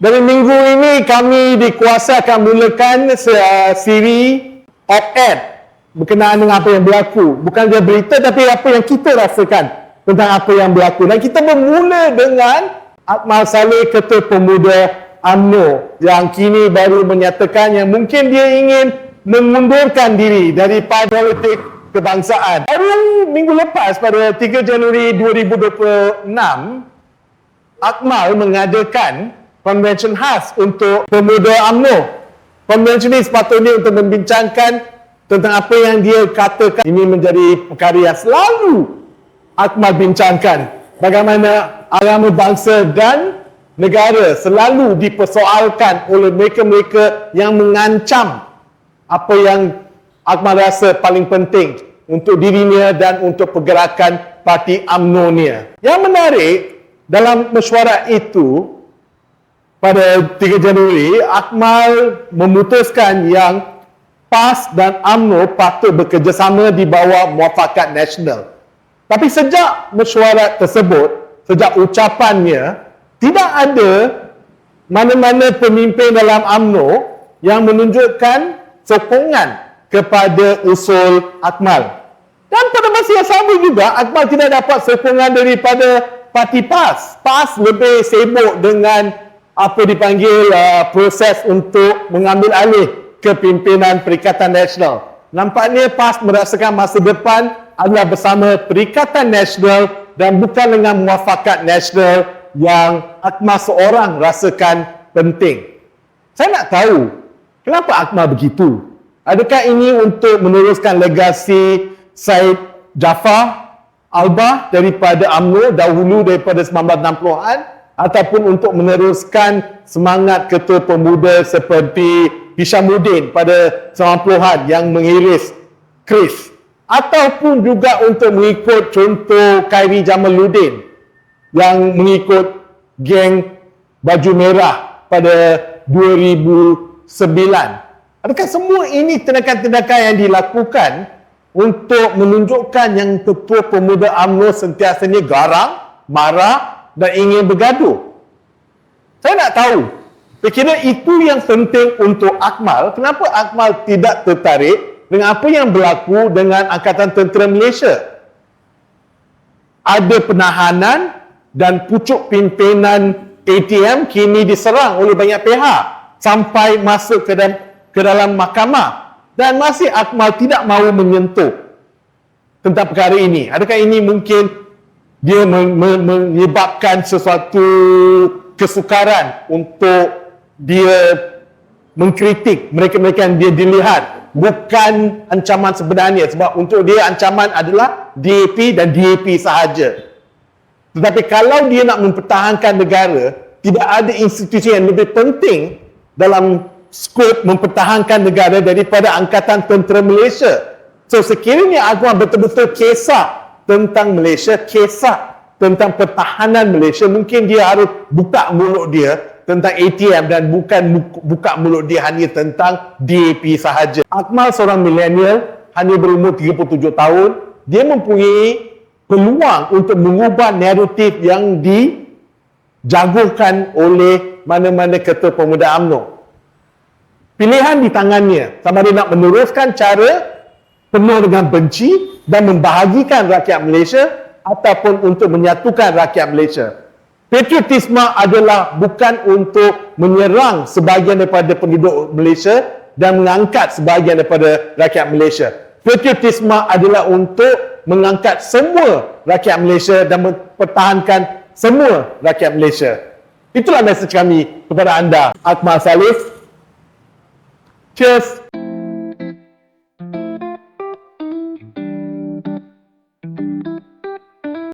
Dari minggu ini kami dikuasa akan mulakan se- siri op-ed berkenaan dengan apa yang berlaku. Bukan dia berita tapi apa yang kita rasakan tentang apa yang berlaku. Dan kita bermula dengan Akmal Saleh Ketua Pemuda UMNO yang kini baru menyatakan yang mungkin dia ingin mengundurkan diri daripada politik kebangsaan. Baru minggu lepas pada 3 Januari 2026 Akmal mengadakan convention khas untuk pemuda UMNO. Convention ini sepatutnya untuk membincangkan tentang apa yang dia katakan. Ini menjadi perkara yang selalu Akmal bincangkan. Bagaimana agama bangsa dan negara selalu dipersoalkan oleh mereka-mereka yang mengancam apa yang Akmal rasa paling penting untuk dirinya dan untuk pergerakan parti UMNO nya. Yang menarik dalam mesyuarat itu pada 3 Januari Akmal memutuskan yang PAS dan UMNO patut bekerjasama di bawah muafakat nasional. Tapi sejak mesyuarat tersebut, sejak ucapannya, tidak ada mana-mana pemimpin dalam UMNO yang menunjukkan sokongan kepada usul Akmal. Dan pada masa yang sama juga, Akmal tidak dapat sokongan daripada parti PAS. PAS lebih sibuk dengan apa dipanggil uh, proses untuk mengambil alih kepimpinan Perikatan Nasional. Nampaknya PAS merasakan masa depan adalah bersama Perikatan Nasional dan bukan dengan muafakat nasional yang Akmal seorang rasakan penting. Saya nak tahu, kenapa Akmal begitu? Adakah ini untuk meneruskan legasi Said Jafar Albah daripada UMNO dahulu daripada 1960-an ataupun untuk meneruskan semangat ketua pemuda seperti Hishamuddin pada 90-an yang mengiris Chris ataupun juga untuk mengikut contoh Khairi Jamaluddin yang mengikut geng baju merah pada 2009 adakah semua ini tindakan-tindakan yang dilakukan untuk menunjukkan yang ketua pemuda UMNO sentiasanya garang, marah dan ingin bergaduh. Saya nak tahu, kira itu yang penting untuk Akmal. Kenapa Akmal tidak tertarik dengan apa yang berlaku dengan Angkatan Tentera Malaysia? Ada penahanan dan pucuk pimpinan ATM kini diserang oleh banyak pihak sampai masuk ke dalam, ke dalam mahkamah dan masih Akmal tidak mahu menyentuh tentang perkara ini. Adakah ini mungkin dia men- men- menyebabkan sesuatu kesukaran untuk dia mengkritik mereka-mereka yang dia dilihat bukan ancaman sebenarnya sebab untuk dia ancaman adalah DAP dan DAP sahaja. Tetapi kalau dia nak mempertahankan negara, tidak ada institusi yang lebih penting dalam skop mempertahankan negara daripada Angkatan Tentera Malaysia. So sekiranya Akmal betul-betul kisah tentang Malaysia, kisah tentang pertahanan Malaysia, mungkin dia harus buka mulut dia tentang ATM dan bukan bu- buka mulut dia hanya tentang DAP sahaja. Akmal seorang milenial, hanya berumur 37 tahun, dia mempunyai peluang untuk mengubah naratif yang dijaguhkan oleh mana-mana ketua pemuda UMNO. Pilihan di tangannya. Sama dia nak meneruskan cara penuh dengan benci dan membahagikan rakyat Malaysia ataupun untuk menyatukan rakyat Malaysia. Patriotisme adalah bukan untuk menyerang sebahagian daripada penduduk Malaysia dan mengangkat sebahagian daripada rakyat Malaysia. Patriotisme adalah untuk mengangkat semua rakyat Malaysia dan mempertahankan semua rakyat Malaysia. Itulah mesej kami kepada anda. Akmal Salif, Cheers.